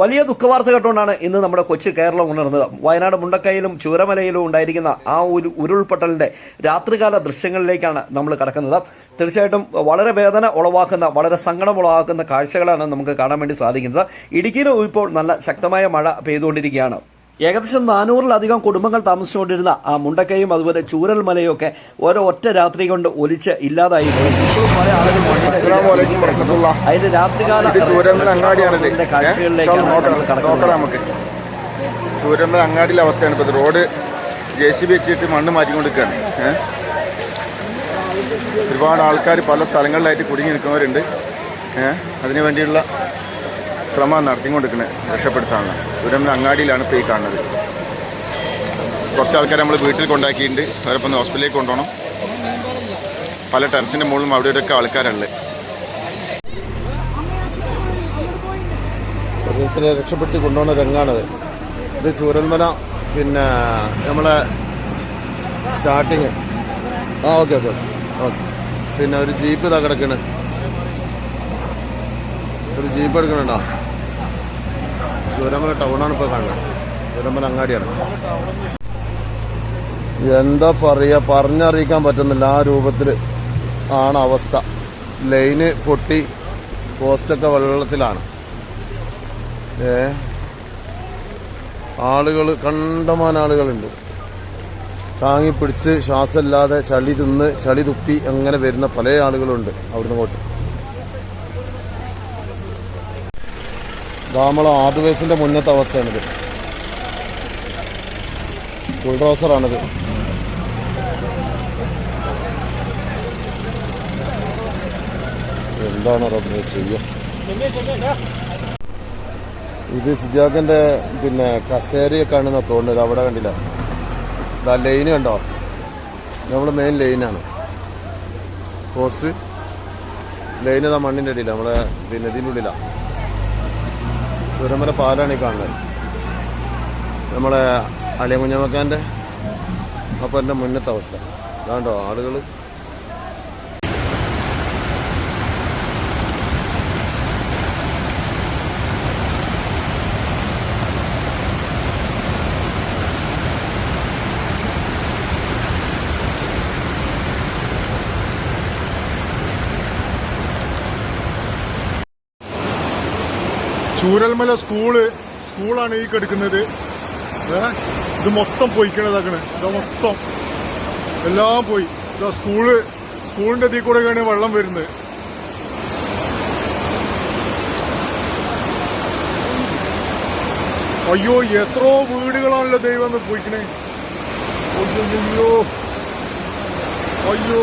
വലിയ ദുഃഖവാർത്ത കേട്ടുകൊണ്ടാണ് ഇന്ന് നമ്മുടെ കൊച്ചു കേരളം ഉണർന്നത്. വയനാട് മുണ്ടക്കയിലും ചൂരമലയിലും ഉണ്ടായിരിക്കുന്ന ആ ഒരു ഉരുൾപൊട്ടലിന്റെ രാത്രികാല ദൃശ്യങ്ങളിലേക്കാണ് നമ്മൾ കടക്കുന്നത്. തീർച്ചയായിട്ടും വളരെ വേദന ഉളവാക്കുന്ന വളരെ സങ്കടം ഉളവാക്കുന്ന കാഴ്ചകളാണ് നമുക്ക് കാണാൻ വേണ്ടി സാധിക്കുന്നത്. ഇടുക്കിയിലും ഇപ്പോൾ നല്ല ശക്തമായ മഴ പെയ്തുകൊണ്ടിരിക്കുകയാണ്. ഏകദേശം നാനൂറിലധികം കുടുംബങ്ങൾ താമസിച്ചുകൊണ്ടിരുന്ന ആ മുണ്ടക്കയും അതുപോലെ ചൂരൽമലയും ഒക്കെ ഓരോ ഒറ്റ രാത്രി കൊണ്ട് ഒലിച്ച് ഇല്ലാതായി. അതിന്റെ രാത്രികാല അങ്ങാടിയിലെ അവസ്ഥയാണ് ഇപ്പോൾ റോഡ് ജെ സി ബി വെച്ചിട്ട് മണ്ണ് മാറ്റിക്കൊണ്ടിരിക്കുകയാണ്. ഒരുപാട് ആൾക്കാർ പല സ്ഥലങ്ങളിലായിട്ട് കുടുങ്ങി നിൽക്കുന്നവരുണ്ട്. ഏഹ് അതിനു വേണ്ടിയുള്ള ശ്രമം നടത്തിക്കൊണ്ടിരിക്കുന്നത് രക്ഷപ്പെടുത്താനുള്ള ചൂരമ്മൽ അങ്ങാടിയിലാണ് ഇപ്പോൾ ഈ കാണുന്നത്. കുറച്ച് ആൾക്കാർ നമ്മൾ വീട്ടിൽ കൊണ്ടാക്കിയിട്ടുണ്ട്. അവരപ്പം ഒന്ന് ഹോസ്പിറ്റലിലേക്ക് കൊണ്ടുപോകണം. പല ടെറസിന്റെ മുകളിലും അവിടെ ഇവിടെയൊക്കെ ഓരോരുത്തരെ രക്ഷപ്പെടുത്തി കൊണ്ടുപോകുന്ന രംഗാണത്. ഇത് ചൂരന്മല പിന്നെ നമ്മളെ സ്റ്റാർട്ടിങ് ആ ഓക്കെ ഓക്കെ ഓക്കെ പിന്നെ ഒരു ജീപ്പ് ഇതാ കിടക്കണ്. ഒരു ജീപ്പ് എടുക്കണുണ്ടോ? ചൂരമല ടൗണാണ് ഇപ്പോൾ കാണുന്നത്. ചൂരമല അങ്ങാടിയാണ്. എന്താ പറയുക പറഞ്ഞറിയിക്കാൻ പറ്റുന്നില്ല. ആ രൂപത്തിൽ ആണ് അവസ്ഥ. ലൈന് പൊട്ടി പോസ്റ്റൊക്കെ വെള്ളത്തിലാണ്. ഏ? ആളുകൾ കണ്ടമാൻ ആളുകളുണ്ട്. താങ്ങിപ്പിടിച്ച് ശ്വാസമില്ലാതെ ചളി തിന്ന് ചളി തുപ്പി അങ്ങനെ വരുന്ന പല ആളുകളുണ്ട് അവിടുന്ന് അങ്ങോട്ട് നമ്മളെ ആദിവാസിന്റെ മുന്നത്തെ അവസ്ഥയാണിത്. ബുൾഡോസറാണിത്. എന്താണ് റബ്ബെ ചെയ്യുക? ഇത് സിദ്ധാഖിന്റെ പിന്നെ കസേരയെ കാണുന്ന തോന്നുന്നത് അവിടെ കണ്ടില്ല. ഇതാ ലൈന് കണ്ടോ? നമ്മൾ മെയിൻ ലൈനാണ് പോസ്റ്റ് ലൈൻ ഇതാ മണ്ണിന്റെ അടിയില്ല നമ്മളെ പിന്നെ ഇതിന്റെ ഉള്ളിലാ. ചുരമല പാലാണ് ഈ കാണുന്നത്. നമ്മളെ അലിയമുഞ്ഞമക്കാന്റെ അപ്പം എന്റെ മുന്നത്തെ അവസ്ഥ. അതാണ്ടോ ആളുകൾ ചൂരൽമല സ്കൂൾ സ്കൂളാണ് ഈ കെടുക്കുന്നത്? ഇത് മൊത്തം പൊയ്ക്കണതാക്കണ് ഇത് മൊത്തം. എല്ലാം പോയി. ഇതാ സ്കൂൾ സ്കൂളിന്റെ ഇതിൽ കൂടെയാണ് വെള്ളം വരുന്നത്. അയ്യോ എത്രയോ വീടുകളാണല്ലോ ദൈവം പോയിക്കണേ. അയ്യോ. അയ്യോ.